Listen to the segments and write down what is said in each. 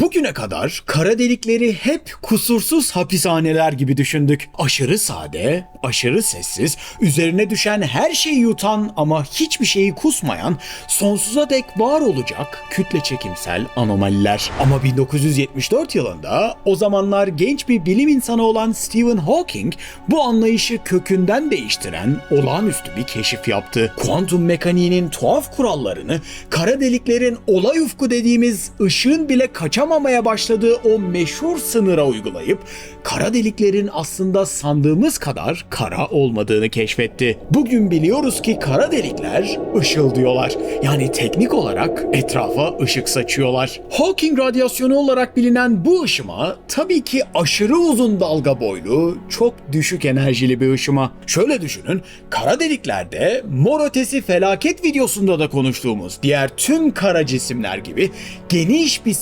Bugüne kadar kara delikleri hep kusursuz hapishaneler gibi düşündük. Aşırı sade, aşırı sessiz, üzerine düşen her şeyi yutan ama hiçbir şeyi kusmayan, sonsuza dek var olacak kütle çekimsel anomaliler. Ama 1974 yılında o zamanlar genç bir bilim insanı olan Stephen Hawking bu anlayışı kökünden değiştiren olağanüstü bir keşif yaptı. Kuantum mekaniğinin tuhaf kurallarını kara deliklerin olay ufku dediğimiz ışığın bile kaçamamaya başladığı o meşhur sınıra uygulayıp kara deliklerin aslında sandığımız kadar kara olmadığını keşfetti. Bugün biliyoruz ki kara delikler ışıldıyorlar. Yani teknik olarak etrafa ışık saçıyorlar. Hawking radyasyonu olarak bilinen bu ışıma tabii ki aşırı uzun dalga boylu, çok düşük enerjili bir ışıma. Şöyle düşünün, kara deliklerde mor ötesi felaket videosunda da konuştuğumuz diğer tüm kara cisimler gibi geniş bir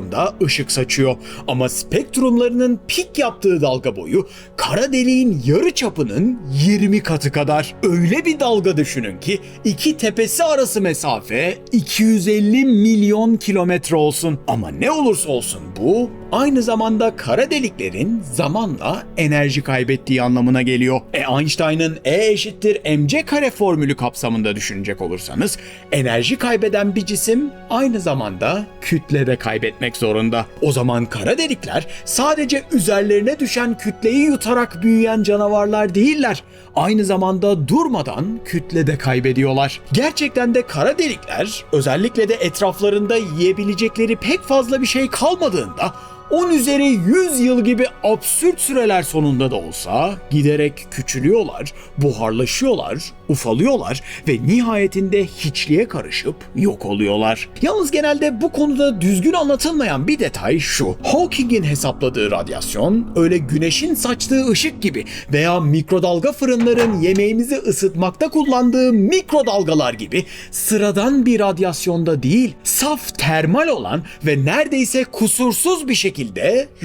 spektrumda ışık saçıyor. Ama spektrumlarının pik yaptığı dalga boyu kara deliğin yarı çapının 20 katı kadar. Öyle bir dalga düşünün ki iki tepesi arası mesafe 250 milyon kilometre olsun. Ama ne olursa olsun bu aynı zamanda kara deliklerin zamanla enerji kaybettiği anlamına geliyor. E Einstein'ın E eşittir mc kare formülü kapsamında düşünecek olursanız enerji kaybeden bir cisim aynı zamanda kütle de kaybetmek zorunda. O zaman kara delikler sadece üzerlerine düşen kütleyi yutarak büyüyen canavarlar değiller. Aynı zamanda durmadan kütle de kaybediyorlar. Gerçekten de kara delikler özellikle de etraflarında yiyebilecekleri pek fazla bir şey kalmadığında 10 üzeri 100 yıl gibi absürt süreler sonunda da olsa giderek küçülüyorlar, buharlaşıyorlar, ufalıyorlar ve nihayetinde hiçliğe karışıp yok oluyorlar. Yalnız genelde bu konuda düzgün anlatılmayan bir detay şu. Hawking'in hesapladığı radyasyon öyle güneşin saçtığı ışık gibi veya mikrodalga fırınların yemeğimizi ısıtmakta kullandığı mikrodalgalar gibi sıradan bir radyasyonda değil, saf termal olan ve neredeyse kusursuz bir şekilde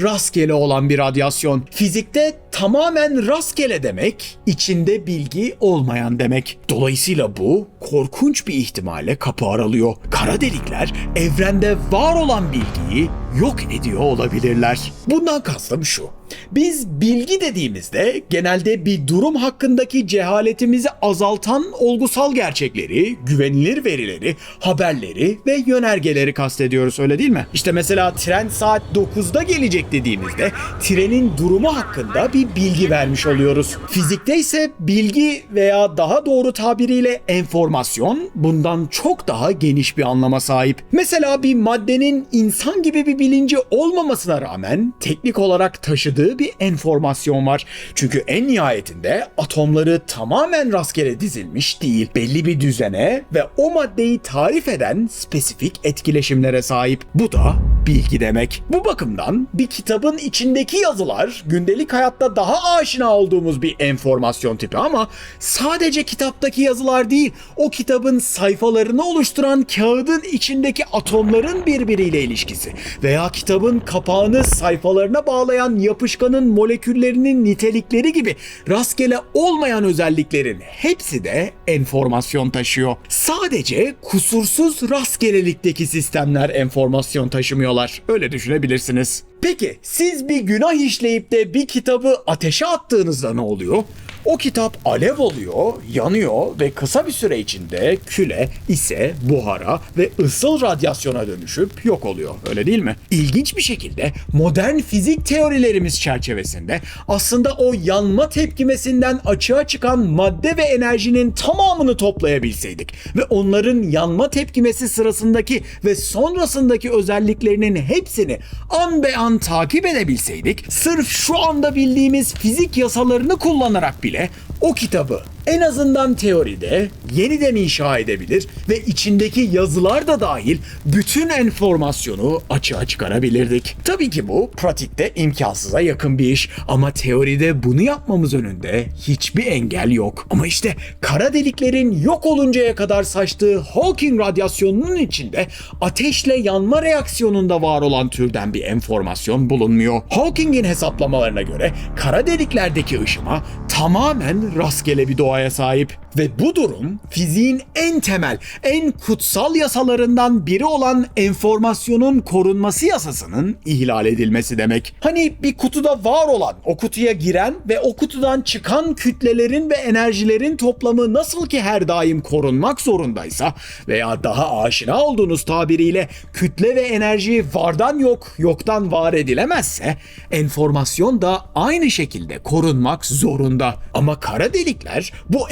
rastgele olan bir radyasyon. Fizikte tamamen rastgele demek, içinde bilgi olmayan demek. Dolayısıyla bu korkunç bir ihtimale kapı aralıyor. Kara delikler evrende var olan bilgiyi yok ediyor olabilirler. Bundan kastım şu. Biz bilgi dediğimizde genelde bir durum hakkındaki cehaletimizi azaltan olgusal gerçekleri, güvenilir verileri, haberleri ve yönergeleri kastediyoruz öyle değil mi? İşte mesela tren saat 9'da gelecek dediğimizde trenin durumu hakkında bir bilgi vermiş oluyoruz. Fizikte ise bilgi veya daha doğru tabiriyle enformasyon bundan çok daha geniş bir anlama sahip. Mesela bir maddenin insan gibi bir bilinci olmamasına rağmen teknik olarak taşıdığı bir enformasyon var. Çünkü en nihayetinde atomları tamamen rastgele dizilmiş değil. Belli bir düzene ve o maddeyi tarif eden spesifik etkileşimlere sahip. Bu da bilgi demek. Bu bakımdan bir kitabın içindeki yazılar gündelik hayatta daha aşina olduğumuz bir enformasyon tipi ama sadece kitaptaki yazılar değil, o kitabın sayfalarını oluşturan kağıdın içindeki atomların birbiriyle ilişkisi veya kitabın kapağını sayfalarına bağlayan yapışkanın moleküllerinin nitelikleri gibi rastgele olmayan özelliklerin hepsi de enformasyon taşıyor. Sadece kusursuz rastgelelikteki sistemler enformasyon taşımıyorlar. Öyle düşünebilirsiniz. Peki siz bir günah işleyip de bir kitabı ateşe attığınızda ne oluyor? O kitap alev oluyor, yanıyor ve kısa bir süre içinde küle, ise, buhara ve ısıl radyasyona dönüşüp yok oluyor. Öyle değil mi? İlginç bir şekilde modern fizik teorilerimiz çerçevesinde aslında o yanma tepkimesinden açığa çıkan madde ve enerjinin tamamını toplayabilseydik ve onların yanma tepkimesi sırasındaki ve sonrasındaki özelliklerinin hepsini an be an takip edebilseydik, sırf şu anda bildiğimiz fizik yasalarını kullanarak bile o kitabı en azından teoride yeniden inşa edebilir ve içindeki yazılar da dahil bütün enformasyonu açığa çıkarabilirdik. Tabii ki bu pratikte imkansıza yakın bir iş ama teoride bunu yapmamız önünde hiçbir engel yok. Ama işte kara deliklerin yok oluncaya kadar saçtığı Hawking radyasyonunun içinde ateşle yanma reaksiyonunda var olan türden bir enformasyon bulunmuyor. Hawking'in hesaplamalarına göre kara deliklerdeki ışıma tamamen rastgele bir doğa doğaya sahip. Ve bu durum fiziğin en temel, en kutsal yasalarından biri olan enformasyonun korunması yasasının ihlal edilmesi demek. Hani bir kutuda var olan, o kutuya giren ve o kutudan çıkan kütlelerin ve enerjilerin toplamı nasıl ki her daim korunmak zorundaysa veya daha aşina olduğunuz tabiriyle kütle ve enerji vardan yok, yoktan var edilemezse enformasyon da aynı şekilde korunmak zorunda. Ama kara delikler bu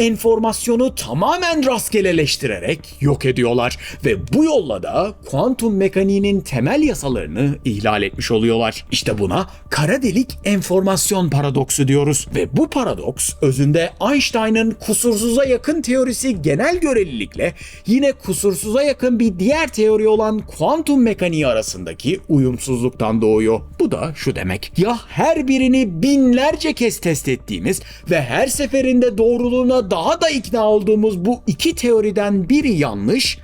enformasyonu tamamen rastgeleleştirerek yok ediyorlar ve bu yolla da kuantum mekaniğinin temel yasalarını ihlal etmiş oluyorlar. İşte buna kara delik enformasyon paradoksu diyoruz ve bu paradoks özünde Einstein'ın kusursuza yakın teorisi genel görelilikle yine kusursuza yakın bir diğer teori olan kuantum mekaniği arasındaki uyumsuzluktan doğuyor. Bu da şu demek. Ya her birini binlerce kez test ettiğimiz ve her seferinde doğruluğuna daha da ikna olduğumuz bu iki teoriden biri yanlış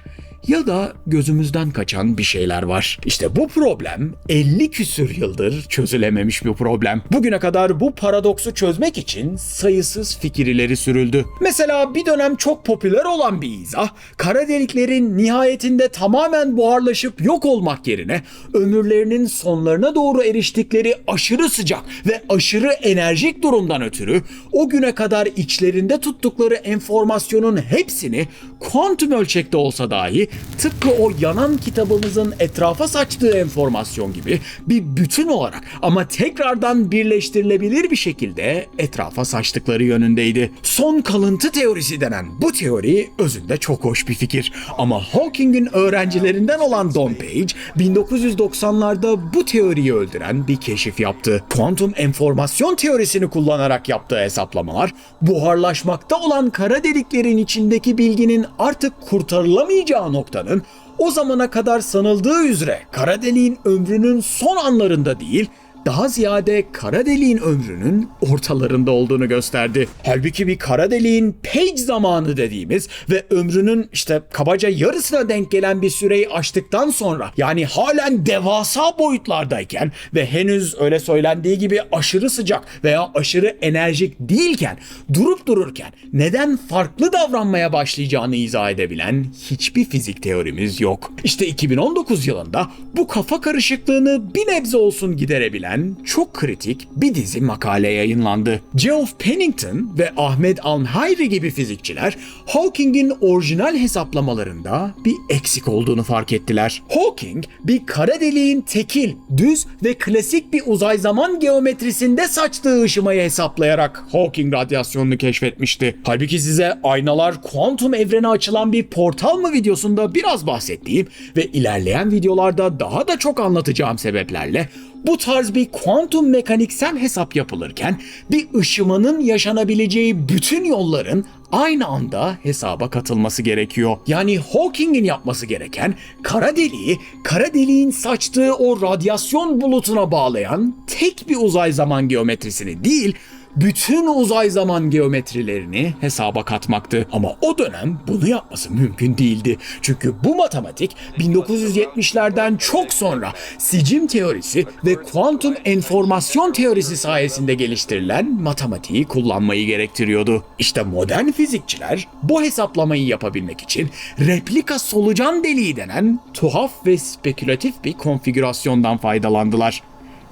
ya da gözümüzden kaçan bir şeyler var. İşte bu problem 50 küsür yıldır çözülememiş bir problem. Bugüne kadar bu paradoksu çözmek için sayısız fikir ileri sürüldü. Mesela bir dönem çok popüler olan bir izah, kara deliklerin nihayetinde tamamen buharlaşıp yok olmak yerine ömürlerinin sonlarına doğru eriştikleri aşırı sıcak ve aşırı enerjik durumdan ötürü o güne kadar içlerinde tuttukları enformasyonun hepsini kuantum ölçekte olsa dahi tıpkı o yanan kitabımızın etrafa saçtığı enformasyon gibi bir bütün olarak ama tekrardan birleştirilebilir bir şekilde etrafa saçtıkları yönündeydi. Son kalıntı teorisi denen bu teori özünde çok hoş bir fikir. Ama Hawking'in öğrencilerinden olan Don Page 1990'larda bu teoriyi öldüren bir keşif yaptı. Kuantum enformasyon teorisini kullanarak yaptığı hesaplamalar buharlaşmakta olan kara deliklerin içindeki bilginin artık kurtarılamayacağı noktanın o zamana kadar sanıldığı üzere kara deliğin ömrünün son anlarında değil, daha ziyade kara deliğin ömrünün ortalarında olduğunu gösterdi. Halbuki bir kara deliğin page zamanı dediğimiz ve ömrünün işte kabaca yarısına denk gelen bir süreyi aştıktan sonra yani halen devasa boyutlardayken ve henüz öyle söylendiği gibi aşırı sıcak veya aşırı enerjik değilken durup dururken neden farklı davranmaya başlayacağını izah edebilen hiçbir fizik teorimiz yok. İşte 2019 yılında bu kafa karışıklığını bir nebze olsun giderebilen çok kritik bir dizi makale yayınlandı. Geoff Pennington ve Ahmet Almhayri gibi fizikçiler Hawking'in orijinal hesaplamalarında bir eksik olduğunu fark ettiler. Hawking bir kara deliğin tekil, düz ve klasik bir uzay zaman geometrisinde saçtığı ışımayı hesaplayarak Hawking radyasyonunu keşfetmişti. Halbuki size aynalar kuantum evrene açılan bir portal mı videosunda biraz bahsettiğim ve ilerleyen videolarda daha da çok anlatacağım sebeplerle bu tarz bir kuantum mekaniksel hesap yapılırken bir ışımanın yaşanabileceği bütün yolların aynı anda hesaba katılması gerekiyor. Yani Hawking'in yapması gereken kara deliği, kara deliğin saçtığı o radyasyon bulutuna bağlayan tek bir uzay zaman geometrisini değil, bütün uzay zaman geometrilerini hesaba katmaktı. Ama o dönem bunu yapması mümkün değildi. Çünkü bu matematik 1970'lerden çok sonra sicim teorisi ve kuantum enformasyon teorisi sayesinde geliştirilen matematiği kullanmayı gerektiriyordu. İşte modern fizikçiler bu hesaplamayı yapabilmek için replika solucan deliği denen tuhaf ve spekülatif bir konfigürasyondan faydalandılar.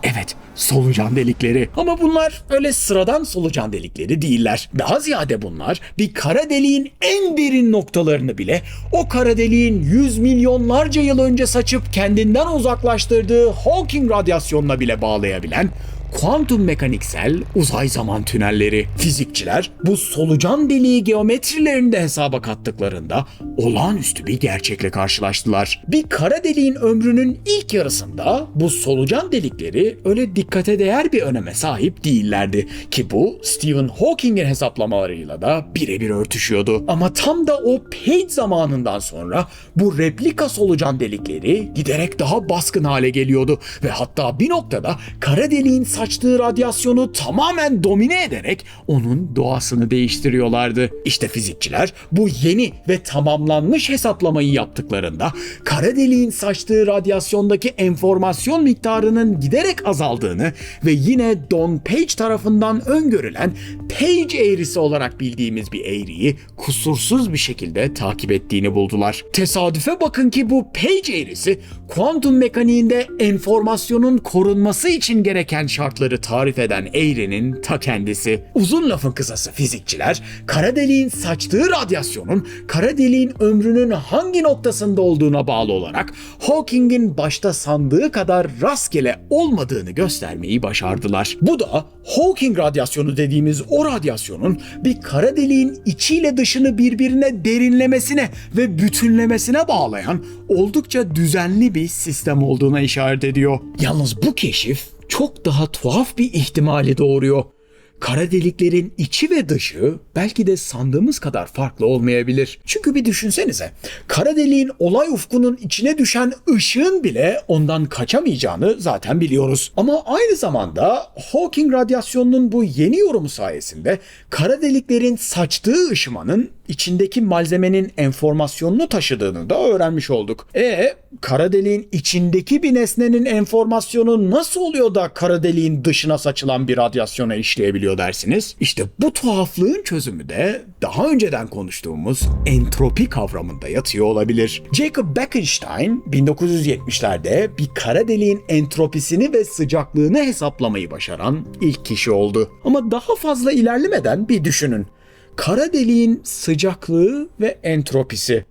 Evet, solucan delikleri. Ama bunlar öyle sıradan solucan delikleri değiller. Daha ziyade bunlar bir kara deliğin en derin noktalarını bile o kara deliğin yüz milyonlarca yıl önce saçıp kendinden uzaklaştırdığı Hawking radyasyonuna bile bağlayabilen kuantum mekaniksel uzay zaman tünelleri. Fizikçiler bu solucan deliği geometrilerini de hesaba kattıklarında olağanüstü bir gerçekle karşılaştılar. Bir kara deliğin ömrünün ilk yarısında bu solucan delikleri öyle dikkate değer bir öneme sahip değillerdi. Ki bu Stephen Hawking'in hesaplamalarıyla da birebir örtüşüyordu. Ama tam da o Page zamanından sonra bu replika solucan delikleri giderek daha baskın hale geliyordu ve hatta bir noktada kara deliğin saçtığı radyasyonu tamamen domine ederek onun doğasını değiştiriyorlardı. İşte fizikçiler bu yeni ve tamamlanmış hesaplamayı yaptıklarında kara deliğin saçtığı radyasyondaki enformasyon miktarının giderek azaldığını ve yine Don Page tarafından öngörülen Page eğrisi olarak bildiğimiz bir eğriyi kusursuz bir şekilde takip ettiğini buldular. Tesadüfe bakın ki bu Page eğrisi kuantum mekaniğinde enformasyonun korunması için gereken şartları tarif eden eğrinin ta kendisi. Uzun lafın kısası fizikçiler kara deliğin saçtığı radyasyonun kara deliğin ömrünün hangi noktasında olduğuna bağlı olarak Hawking'in başta sandığı kadar rastgele olmadığını göstermeyi başardılar. Bu da Hawking radyasyonu dediğimiz o radyasyonun bir kara deliğin içiyle dışını birbirine derinlemesine ve bütünlemesine bağlayan oldukça düzenli bir sistem olduğuna işaret ediyor. Yalnız bu keşif çok daha tuhaf bir ihtimali doğuruyor. Kara deliklerin içi ve dışı belki de sandığımız kadar farklı olmayabilir. Çünkü bir düşünsenize. Kara deliğin olay ufkunun içine düşen ışığın bile ondan kaçamayacağını zaten biliyoruz. Ama aynı zamanda Hawking radyasyonunun bu yeni yorumu sayesinde kara deliklerin saçtığı ışımanın içindeki malzemenin enformasyonunu taşıdığını da öğrenmiş olduk. E kara deliğin içindeki bir nesnenin enformasyonu nasıl oluyor da kara deliğin dışına saçılan bir radyasyona işleyebiliyor dersiniz? İşte bu tuhaflığın çözümü de daha önceden konuştuğumuz entropi kavramında yatıyor olabilir. Jacob Bekenstein 1970'lerde bir kara deliğin entropisini ve sıcaklığını hesaplamayı başaran ilk kişi oldu. Ama daha fazla ilerlemeden bir düşünün kara deliğin sıcaklığı ve entropisi.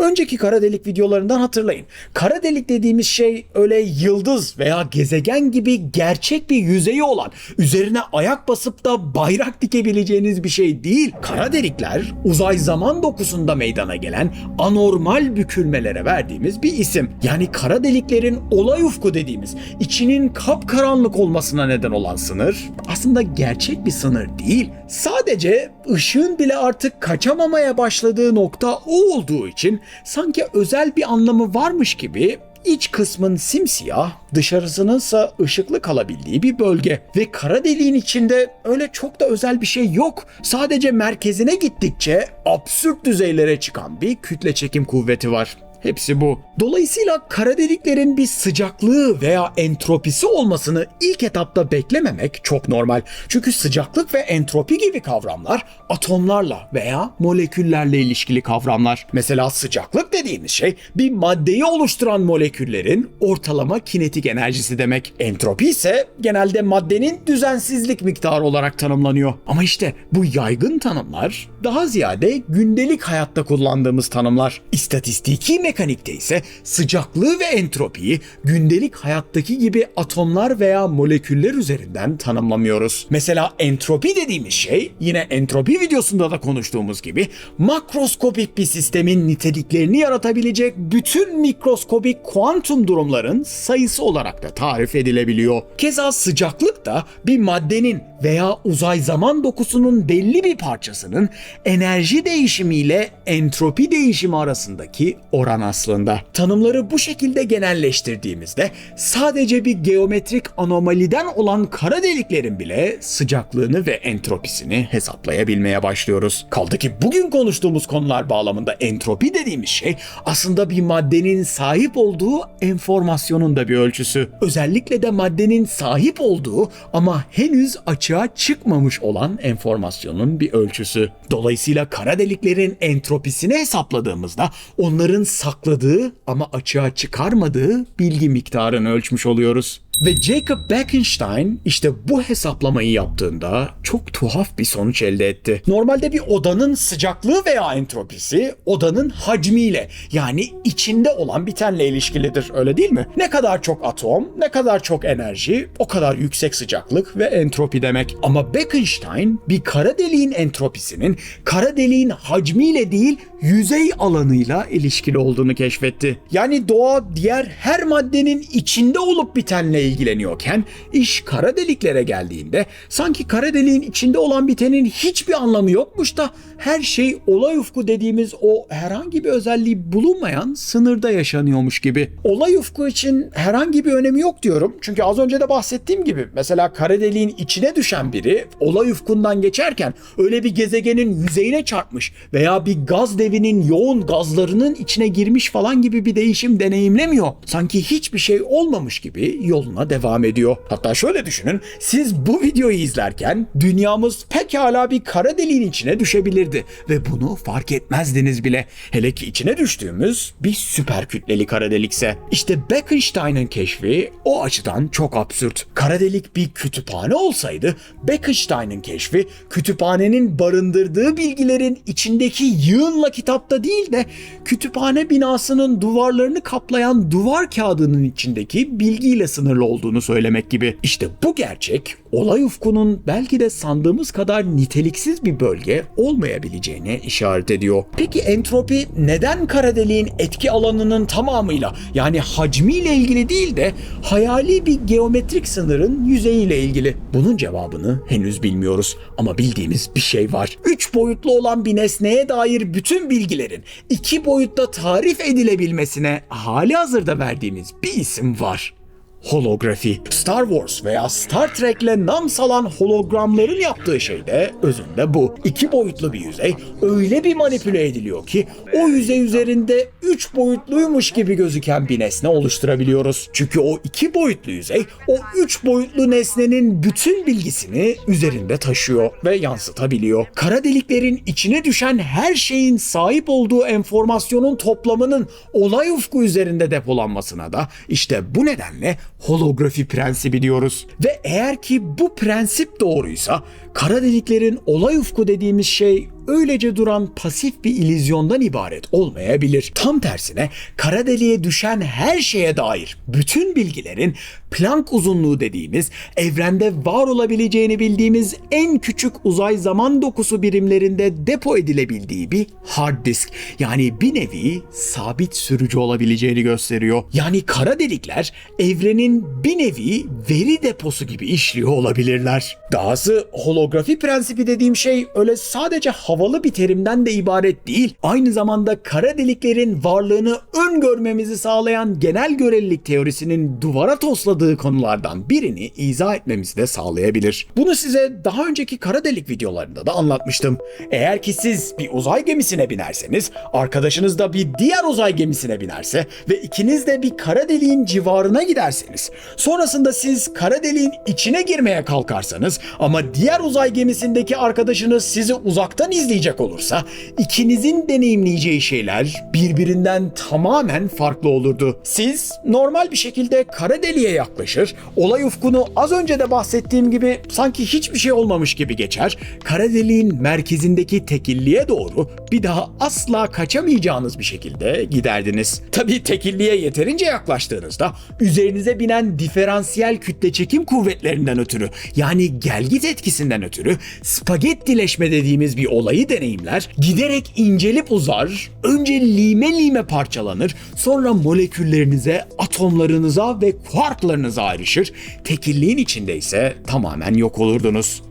Önceki kara delik videolarından hatırlayın. Kara delik dediğimiz şey öyle yıldız veya gezegen gibi gerçek bir yüzeyi olan, üzerine ayak basıp da bayrak dikebileceğiniz bir şey değil. Kara delikler uzay zaman dokusunda meydana gelen anormal bükülmelere verdiğimiz bir isim. Yani kara deliklerin olay ufku dediğimiz, içinin kapkaranlık olmasına neden olan sınır aslında gerçek bir sınır değil. Sadece ışığın bile artık kaçamamaya başladığı nokta o olduğu için sanki özel bir anlamı varmış gibi iç kısmın simsiyah, dışarısınınsa ışıklı kalabildiği bir bölge. Ve kara deliğin içinde öyle çok da özel bir şey yok. Sadece merkezine gittikçe absürt düzeylere çıkan bir kütle çekim kuvveti var. Hepsi bu. Dolayısıyla kara deliklerin bir sıcaklığı veya entropisi olmasını ilk etapta beklememek çok normal. Çünkü sıcaklık ve entropi gibi kavramlar atomlarla veya moleküllerle ilişkili kavramlar. Mesela sıcaklık dediğimiz şey bir maddeyi oluşturan moleküllerin ortalama kinetik enerjisi demek. Entropi ise genelde maddenin düzensizlik miktarı olarak tanımlanıyor. Ama işte bu yaygın tanımlar daha ziyade gündelik hayatta kullandığımız tanımlar. İstatistiki mekanikte ise sıcaklığı ve entropiyi gündelik hayattaki gibi atomlar veya moleküller üzerinden tanımlamıyoruz. Mesela entropi dediğimiz şey yine entropi videosunda da konuştuğumuz gibi makroskopik bir sistemin niteliklerini yaratabilecek bütün mikroskopik kuantum durumların sayısı olarak da tarif edilebiliyor. Keza sıcaklık da bir maddenin veya uzay zaman dokusunun belli bir parçasının enerji değişimiyle entropi değişimi arasındaki oran aslında. Tanımları bu şekilde genelleştirdiğimizde sadece bir geometrik anomaliden olan kara deliklerin bile sıcaklığını ve entropisini hesaplayabilmeye başlıyoruz. Kaldı ki bugün konuştuğumuz konular bağlamında entropi dediğimiz şey aslında bir maddenin sahip olduğu enformasyonun da bir ölçüsü. Özellikle de maddenin sahip olduğu ama henüz açığa çıkmamış olan enformasyonun bir ölçüsü. Dolayısıyla kara deliklerin entropisini hesapladığımızda onların sakladığı ama açığa çıkarmadığı bilgi miktarını ölçmüş oluyoruz. Ve Jacob Bekenstein işte bu hesaplamayı yaptığında çok tuhaf bir sonuç elde etti. Normalde bir odanın sıcaklığı veya entropisi odanın hacmiyle yani içinde olan bitenle ilişkilidir öyle değil mi? Ne kadar çok atom, ne kadar çok enerji, o kadar yüksek sıcaklık ve entropi demek. Ama Bekenstein bir kara deliğin entropisinin kara deliğin hacmiyle değil yüzey alanıyla ilişkili olduğunu keşfetti. Yani doğa diğer her maddenin içinde olup bitenle ilgileniyorken iş kara deliklere geldiğinde sanki kara deliğin içinde olan bitenin hiçbir anlamı yokmuş da her şey olay ufku dediğimiz o herhangi bir özelliği bulunmayan sınırda yaşanıyormuş gibi. Olay ufku için herhangi bir önemi yok diyorum. Çünkü az önce de bahsettiğim gibi mesela kara deliğin içine düşen biri olay ufkundan geçerken öyle bir gezegenin yüzeyine çarpmış veya bir gaz devinin yoğun gazlarının içine girmiş falan gibi bir değişim deneyimlemiyor. Sanki hiçbir şey olmamış gibi yoluna devam ediyor. Hatta şöyle düşünün, siz bu videoyu izlerken dünyamız pekala bir kara deliğin içine düşebilirdi ve bunu fark etmezdiniz bile. Hele ki içine düştüğümüz bir süper kütleli kara delikse. İşte Bekenstein'ın keşfi o açıdan çok absürt. Kara delik bir kütüphane olsaydı Bekenstein'ın keşfi kütüphanenin barındırdığı bilgilerin içindeki yığınla kitapta değil de kütüphane binasının duvarlarını kaplayan duvar kağıdının içindeki bilgiyle sınırlı olduğunu söylemek gibi. İşte bu gerçek olay ufkunun belki de sandığımız kadar niteliksiz bir bölge olmayabileceğine işaret ediyor. Peki entropi neden kara deliğin etki alanının tamamıyla yani hacmiyle ilgili değil de hayali bir geometrik sınırın yüzeyiyle ilgili? Bunun cevabını henüz bilmiyoruz ama bildiğimiz bir şey var. Üç boyutlu olan bir nesneye dair bütün bilgilerin iki boyutta tarif edilebilmesine hali hazırda verdiğimiz bir isim var holografi. Star Wars veya Star Trek'le nam salan hologramların yaptığı şey de özünde bu. İki boyutlu bir yüzey öyle bir manipüle ediliyor ki o yüzey üzerinde üç boyutluymuş gibi gözüken bir nesne oluşturabiliyoruz. Çünkü o iki boyutlu yüzey o üç boyutlu nesnenin bütün bilgisini üzerinde taşıyor ve yansıtabiliyor. Kara deliklerin içine düşen her şeyin sahip olduğu enformasyonun toplamının olay ufku üzerinde depolanmasına da işte bu nedenle holografi prensibi diyoruz. Ve eğer ki bu prensip doğruysa kara deliklerin olay ufku dediğimiz şey öylece duran pasif bir ilizyondan ibaret olmayabilir. Tam tersine kara deliğe düşen her şeye dair bütün bilgilerin Planck uzunluğu dediğimiz evrende var olabileceğini bildiğimiz en küçük uzay zaman dokusu birimlerinde depo edilebildiği bir hard disk yani bir nevi sabit sürücü olabileceğini gösteriyor. Yani kara delikler evrenin bir nevi veri deposu gibi işliyor olabilirler. Dahası holografi prensibi dediğim şey öyle sadece havalı bir terimden de ibaret değil. Aynı zamanda kara deliklerin varlığını öngörmemizi sağlayan genel görelilik teorisinin duvara tosladığı konulardan birini izah etmemizi de sağlayabilir. Bunu size daha önceki kara delik videolarında da anlatmıştım. Eğer ki siz bir uzay gemisine binerseniz, arkadaşınız da bir diğer uzay gemisine binerse ve ikiniz de bir kara deliğin civarına giderseniz, sonrasında siz kara deliğin içine girmeye kalkarsanız ama diğer uzay gemisindeki arkadaşınız sizi uzaktan izleyecek olursa, ikinizin deneyimleyeceği şeyler birbirinden tamamen farklı olurdu. Siz normal bir şekilde kara deliğe yaklaşır, olay ufkunu az önce de bahsettiğim gibi sanki hiçbir şey olmamış gibi geçer, kara deliğin merkezindeki tekilliğe doğru bir daha asla kaçamayacağınız bir şekilde giderdiniz. Tabii tekilliğe yeterince yaklaştığınızda üzerinize binen diferansiyel kütle çekim kuvvetlerinden ötürü yani gelgit etkisinden ötürü spagettileşme dediğimiz bir olayı deneyimler, giderek incelip uzar, önce lime lime parçalanır, sonra moleküllerinize, atomlarınıza ve kuarklarınıza ayrışır, tekilliğin içinde ise tamamen yok olurdunuz.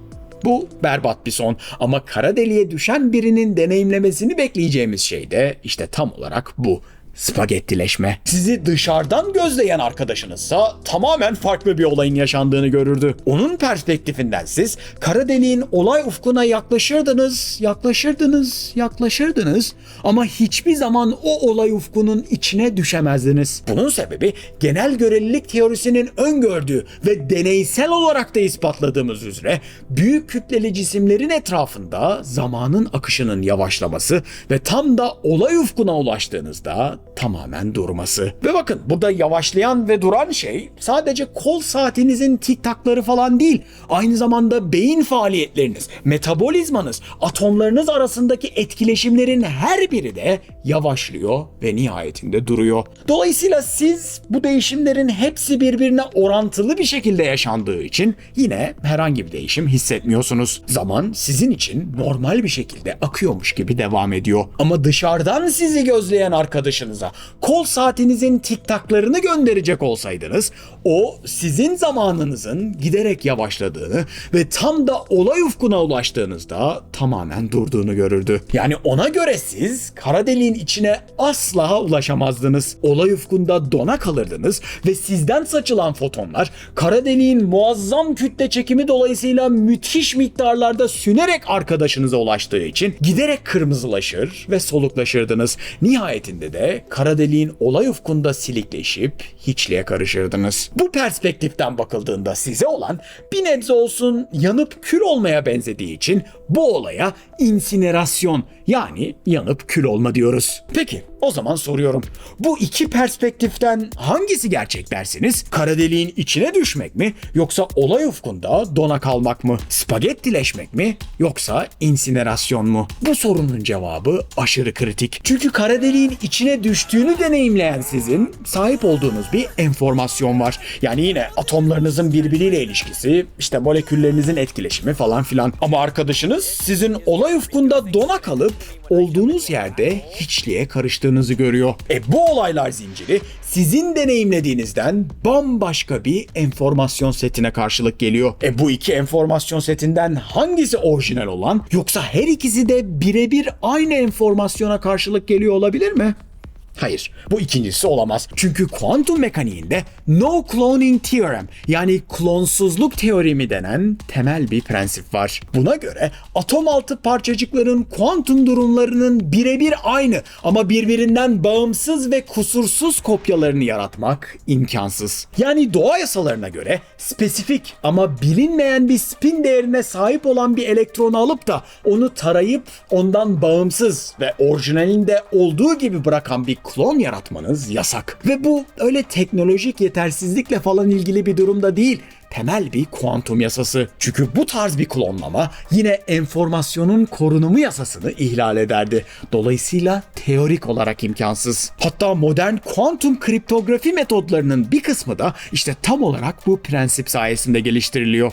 Bu berbat bir son ama kara deliğe düşen birinin deneyimlemesini bekleyeceğimiz şey de işte tam olarak bu spagettileşme. Sizi dışarıdan gözleyen arkadaşınızsa tamamen farklı bir olayın yaşandığını görürdü. Onun perspektifinden siz kara deliğin olay ufkuna yaklaşırdınız, yaklaşırdınız, yaklaşırdınız ama hiçbir zaman o olay ufkunun içine düşemezdiniz. Bunun sebebi genel görelilik teorisinin öngördüğü ve deneysel olarak da ispatladığımız üzere büyük kütleli cisimlerin etrafında zamanın akışının yavaşlaması ve tam da olay ufkuna ulaştığınızda tamamen durması. Ve bakın burada yavaşlayan ve duran şey sadece kol saatinizin tik takları falan değil. Aynı zamanda beyin faaliyetleriniz, metabolizmanız, atomlarınız arasındaki etkileşimlerin her biri de yavaşlıyor ve nihayetinde duruyor. Dolayısıyla siz bu değişimlerin hepsi birbirine orantılı bir şekilde yaşandığı için yine herhangi bir değişim hissetmiyorsunuz. Zaman sizin için normal bir şekilde akıyormuş gibi devam ediyor. Ama dışarıdan sizi gözleyen arkadaşınız cihazınıza kol saatinizin tiktaklarını gönderecek olsaydınız, o sizin zamanınızın giderek yavaşladığını ve tam da olay ufkuna ulaştığınızda tamamen durduğunu görürdü. Yani ona göre siz kara deliğin içine asla ulaşamazdınız. Olay ufkunda dona kalırdınız ve sizden saçılan fotonlar kara deliğin muazzam kütle çekimi dolayısıyla müthiş miktarlarda sünerek arkadaşınıza ulaştığı için giderek kırmızılaşır ve soluklaşırdınız. Nihayetinde de kara deliğin olay ufkunda silikleşip hiçliğe karışırdınız. Bu perspektiften bakıldığında size olan bir nebze olsun yanıp kül olmaya benzediği için bu olaya insinerasyon yani yanıp kül olma diyoruz. Peki o zaman soruyorum. Bu iki perspektiften hangisi gerçek dersiniz? Kara deliğin içine düşmek mi yoksa olay ufkunda dona kalmak mı? Spagettileşmek mi yoksa insinerasyon mu? Bu sorunun cevabı aşırı kritik. Çünkü kara deliğin içine düştüğünü deneyimleyen sizin sahip olduğunuz bir enformasyon var. Yani yine atomlarınızın birbiriyle ilişkisi, işte moleküllerinizin etkileşimi falan filan. Ama arkadaşınız sizin olay ufkunda dona kalıp olduğunuz yerde hiçliğe karıştığınızı görüyor. E bu olaylar zinciri sizin deneyimlediğinizden bambaşka bir enformasyon setine karşılık geliyor. E bu iki enformasyon setinden hangisi orijinal olan yoksa her ikisi de birebir aynı enformasyona karşılık geliyor olabilir mi? Hayır, bu ikincisi olamaz. Çünkü kuantum mekaniğinde no cloning theorem yani klonsuzluk teoremi denen temel bir prensip var. Buna göre atom altı parçacıkların kuantum durumlarının birebir aynı ama birbirinden bağımsız ve kusursuz kopyalarını yaratmak imkansız. Yani doğa yasalarına göre spesifik ama bilinmeyen bir spin değerine sahip olan bir elektronu alıp da onu tarayıp ondan bağımsız ve orijinalinde olduğu gibi bırakan bir klon yaratmanız yasak. Ve bu öyle teknolojik yetersizlikle falan ilgili bir durumda değil temel bir kuantum yasası. Çünkü bu tarz bir klonlama yine enformasyonun korunumu yasasını ihlal ederdi. Dolayısıyla teorik olarak imkansız. Hatta modern kuantum kriptografi metodlarının bir kısmı da işte tam olarak bu prensip sayesinde geliştiriliyor.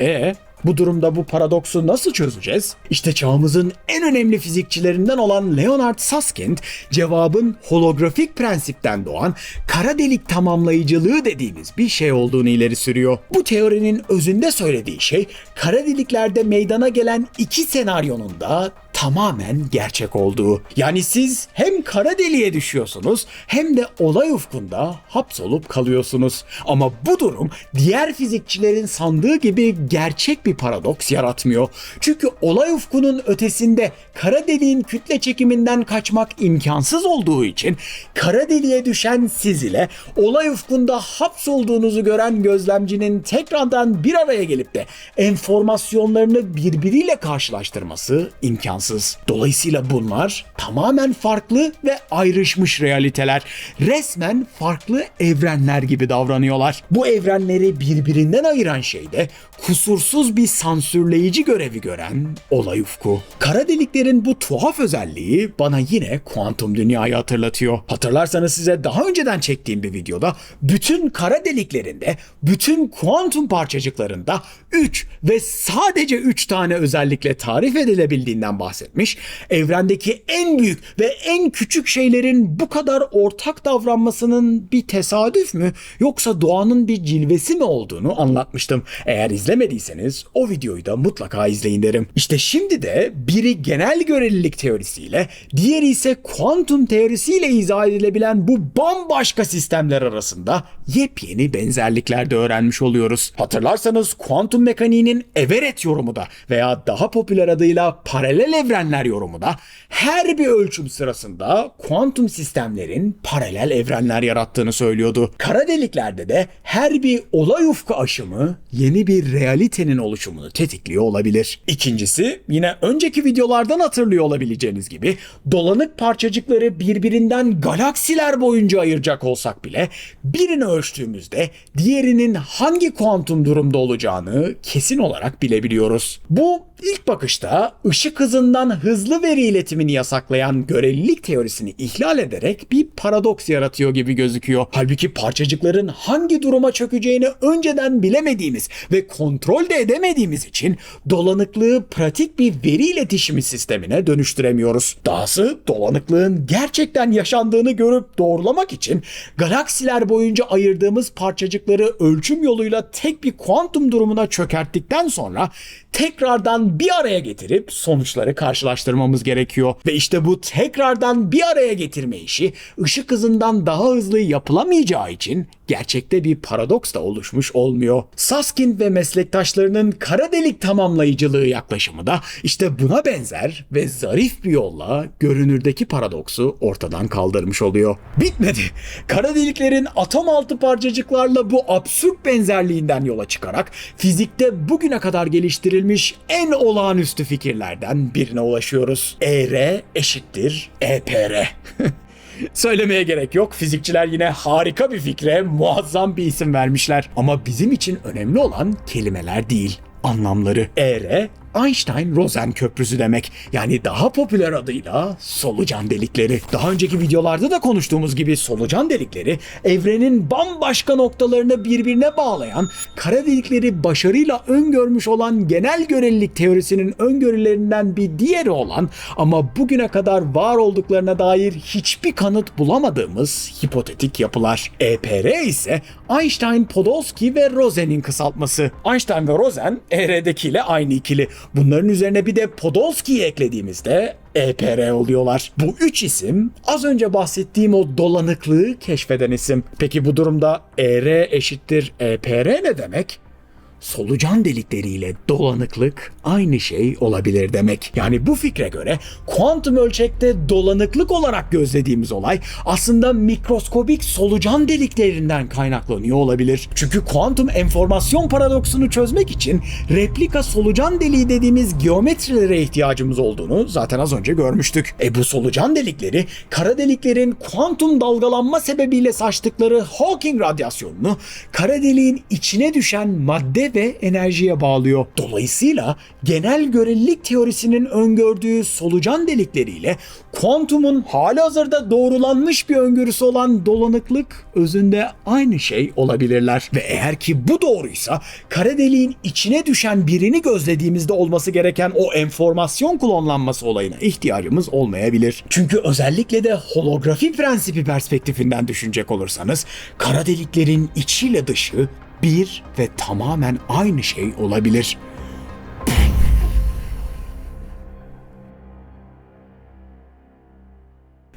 E bu durumda bu paradoksu nasıl çözeceğiz? İşte çağımızın en önemli fizikçilerinden olan Leonard Susskind cevabın holografik prensipten doğan kara delik tamamlayıcılığı dediğimiz bir şey olduğunu ileri sürüyor. Bu teorinin özünde söylediği şey kara deliklerde meydana gelen iki senaryonun da tamamen gerçek olduğu. Yani siz hem kara deliğe düşüyorsunuz hem de olay ufkunda hapsolup kalıyorsunuz. Ama bu durum diğer fizikçilerin sandığı gibi gerçek bir paradoks yaratmıyor. Çünkü olay ufkunun ötesinde kara deliğin kütle çekiminden kaçmak imkansız olduğu için kara deliğe düşen siz ile olay ufkunda hapsolduğunuzu gören gözlemcinin tekrardan bir araya gelip de enformasyonlarını birbiriyle karşılaştırması imkansız. Dolayısıyla bunlar tamamen farklı ve ayrışmış realiteler. Resmen farklı evrenler gibi davranıyorlar. Bu evrenleri birbirinden ayıran şey de kusursuz bir sansürleyici görevi gören olay ufku. Kara deliklerin bu tuhaf özelliği bana yine kuantum dünyayı hatırlatıyor. Hatırlarsanız size daha önceden çektiğim bir videoda bütün kara deliklerinde, bütün kuantum parçacıklarında 3 ve sadece 3 tane özellikle tarif edilebildiğinden bahsetmiş. Evrendeki en büyük ve en küçük şeylerin bu kadar ortak davranmasının bir tesadüf mü yoksa doğanın bir cilvesi mi olduğunu anlatmıştım. Eğer izlemediyseniz o videoyu da mutlaka izleyin derim. İşte şimdi de biri genel görelilik teorisiyle, diğeri ise kuantum teorisiyle izah edilebilen bu bambaşka sistemler arasında yepyeni benzerlikler de öğrenmiş oluyoruz. Hatırlarsanız kuantum mekaniğinin Everett yorumu da veya daha popüler adıyla paralel evrenler yorumu da her bir ölçüm sırasında kuantum sistemlerin paralel evrenler yarattığını söylüyordu. Kara deliklerde de her bir olay ufku aşımı yeni bir realitenin oluşumunu tetikliyor olabilir. İkincisi yine önceki videolardan hatırlıyor olabileceğiniz gibi dolanık parçacıkları birbirinden galaksiler boyunca ayıracak olsak bile birini ölçtüğümüzde diğerinin hangi kuantum durumda olacağını kesin olarak bilebiliyoruz. Bu İlk bakışta ışık hızından hızlı veri iletimini yasaklayan görelilik teorisini ihlal ederek bir paradoks yaratıyor gibi gözüküyor. Halbuki parçacıkların hangi duruma çökeceğini önceden bilemediğimiz ve kontrol de edemediğimiz için dolanıklığı pratik bir veri iletişimi sistemine dönüştüremiyoruz. Dahası dolanıklığın gerçekten yaşandığını görüp doğrulamak için galaksiler boyunca ayırdığımız parçacıkları ölçüm yoluyla tek bir kuantum durumuna çökerttikten sonra tekrardan bir araya getirip sonuçları karşılaştırmamız gerekiyor. Ve işte bu tekrardan bir araya getirme işi ışık hızından daha hızlı yapılamayacağı için gerçekte bir paradoks da oluşmuş olmuyor. Saskind ve meslektaşlarının kara delik tamamlayıcılığı yaklaşımı da işte buna benzer ve zarif bir yolla görünürdeki paradoksu ortadan kaldırmış oluyor. Bitmedi. Kara deliklerin atom altı parçacıklarla bu absürt benzerliğinden yola çıkarak fizikte bugüne kadar geliştirilmiş en olağanüstü fikirlerden birine ulaşıyoruz. ER eşittir EPR. Söylemeye gerek yok. Fizikçiler yine harika bir fikre muazzam bir isim vermişler. Ama bizim için önemli olan kelimeler değil, anlamları. ER Einstein-Rosen köprüsü demek. Yani daha popüler adıyla solucan delikleri. Daha önceki videolarda da konuştuğumuz gibi solucan delikleri evrenin bambaşka noktalarını birbirine bağlayan, kara delikleri başarıyla öngörmüş olan genel görelilik teorisinin öngörülerinden bir diğeri olan ama bugüne kadar var olduklarına dair hiçbir kanıt bulamadığımız hipotetik yapılar. EPR ise Einstein, Podolsky ve Rosen'in kısaltması. Einstein ve Rosen ER'dekiyle aynı ikili. Bunların üzerine bir de Podolsky'yi eklediğimizde EPR oluyorlar. Bu üç isim az önce bahsettiğim o dolanıklığı keşfeden isim. Peki bu durumda ER eşittir EPR ne demek? Solucan delikleriyle dolanıklık aynı şey olabilir demek. Yani bu fikre göre kuantum ölçekte dolanıklık olarak gözlediğimiz olay aslında mikroskobik solucan deliklerinden kaynaklanıyor olabilir. Çünkü kuantum enformasyon paradoksunu çözmek için replika solucan deliği dediğimiz geometrilere ihtiyacımız olduğunu zaten az önce görmüştük. E bu solucan delikleri kara deliklerin kuantum dalgalanma sebebiyle saçtıkları Hawking radyasyonunu kara deliğin içine düşen madde ve enerjiye bağlıyor. Dolayısıyla genel görelilik teorisinin öngördüğü solucan delikleriyle kuantumun hali hazırda doğrulanmış bir öngörüsü olan dolanıklık özünde aynı şey olabilirler. Ve eğer ki bu doğruysa kara deliğin içine düşen birini gözlediğimizde olması gereken o enformasyon klonlanması olayına ihtiyacımız olmayabilir. Çünkü özellikle de holografi prensibi perspektifinden düşünecek olursanız kara deliklerin içiyle dışı bir ve tamamen aynı şey olabilir.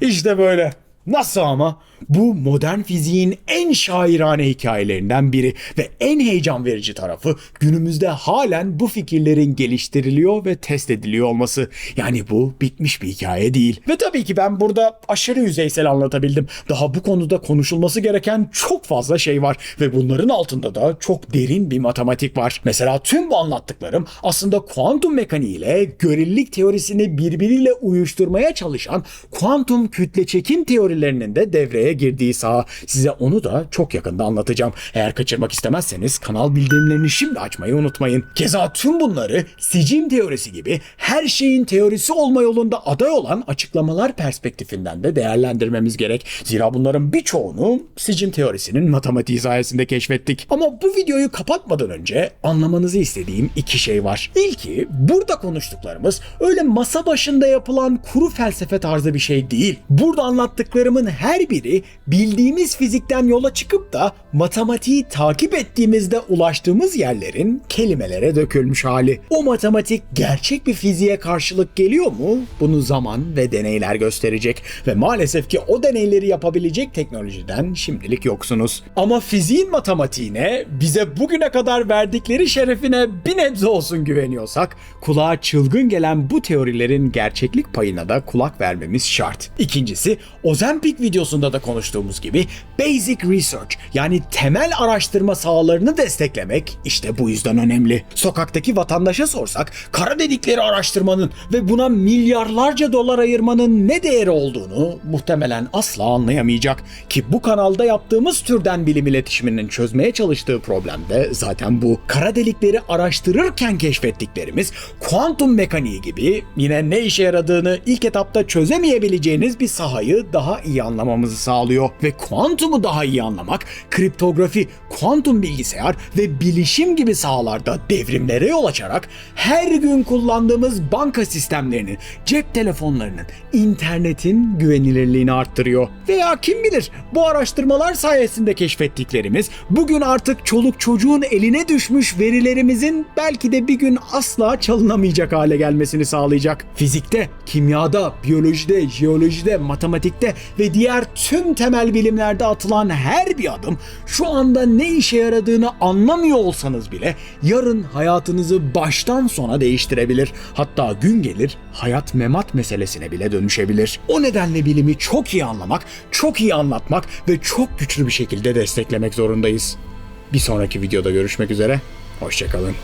İşte böyle. Nasıl ama? Bu modern fiziğin en şairane hikayelerinden biri ve en heyecan verici tarafı günümüzde halen bu fikirlerin geliştiriliyor ve test ediliyor olması. Yani bu bitmiş bir hikaye değil. Ve tabii ki ben burada aşırı yüzeysel anlatabildim. Daha bu konuda konuşulması gereken çok fazla şey var ve bunların altında da çok derin bir matematik var. Mesela tüm bu anlattıklarım aslında kuantum mekaniğiyle görelilik teorisini birbiriyle uyuşturmaya çalışan kuantum kütle çekim teorilerinin de devreye girdiği saha. Size onu da çok yakında anlatacağım. Eğer kaçırmak istemezseniz kanal bildirimlerini şimdi açmayı unutmayın. Keza tüm bunları sicim teorisi gibi her şeyin teorisi olma yolunda aday olan açıklamalar perspektifinden de değerlendirmemiz gerek. Zira bunların birçoğunu sicim teorisinin matematiği sayesinde keşfettik. Ama bu videoyu kapatmadan önce anlamanızı istediğim iki şey var. İlki burada konuştuklarımız öyle masa başında yapılan kuru felsefe tarzı bir şey değil. Burada anlattıklarımın her biri bildiğimiz fizikten yola çıkıp da matematiği takip ettiğimizde ulaştığımız yerlerin kelimelere dökülmüş hali. O matematik gerçek bir fiziğe karşılık geliyor mu? Bunu zaman ve deneyler gösterecek ve maalesef ki o deneyleri yapabilecek teknolojiden şimdilik yoksunuz. Ama fiziğin matematiğine bize bugüne kadar verdikleri şerefine bir nebze olsun güveniyorsak kulağa çılgın gelen bu teorilerin gerçeklik payına da kulak vermemiz şart. İkincisi Ozempic videosunda da konuştuk konuştuğumuz gibi basic research yani temel araştırma sahalarını desteklemek işte bu yüzden önemli. Sokaktaki vatandaşa sorsak kara delikleri araştırmanın ve buna milyarlarca dolar ayırmanın ne değeri olduğunu muhtemelen asla anlayamayacak. Ki bu kanalda yaptığımız türden bilim iletişiminin çözmeye çalıştığı problem de zaten bu. Kara delikleri araştırırken keşfettiklerimiz kuantum mekaniği gibi yine ne işe yaradığını ilk etapta çözemeyebileceğiniz bir sahayı daha iyi anlamamızı sağlıyor. Ve kuantumu daha iyi anlamak, kriptografi, kuantum bilgisayar ve bilişim gibi sahalarda devrimlere yol açarak her gün kullandığımız banka sistemlerinin, cep telefonlarının, internetin güvenilirliğini arttırıyor. Veya kim bilir bu araştırmalar sayesinde keşfettiklerimiz bugün artık çoluk çocuğun eline düşmüş verilerimizin belki de bir gün asla çalınamayacak hale gelmesini sağlayacak. Fizikte, kimyada, biyolojide, jeolojide, matematikte ve diğer tüm temel bilimlerde atılan her bir adım şu anda ne işe yaradığını anlamıyor olsanız bile yarın hayatınızı baştan sona değiştirebilir. Hatta gün gelir hayat memat meselesine bile dönüşebilir. O nedenle bilimi çok iyi anlamak, çok iyi anlatmak ve çok güçlü bir şekilde desteklemek zorundayız. Bir sonraki videoda görüşmek üzere. Hoşçakalın.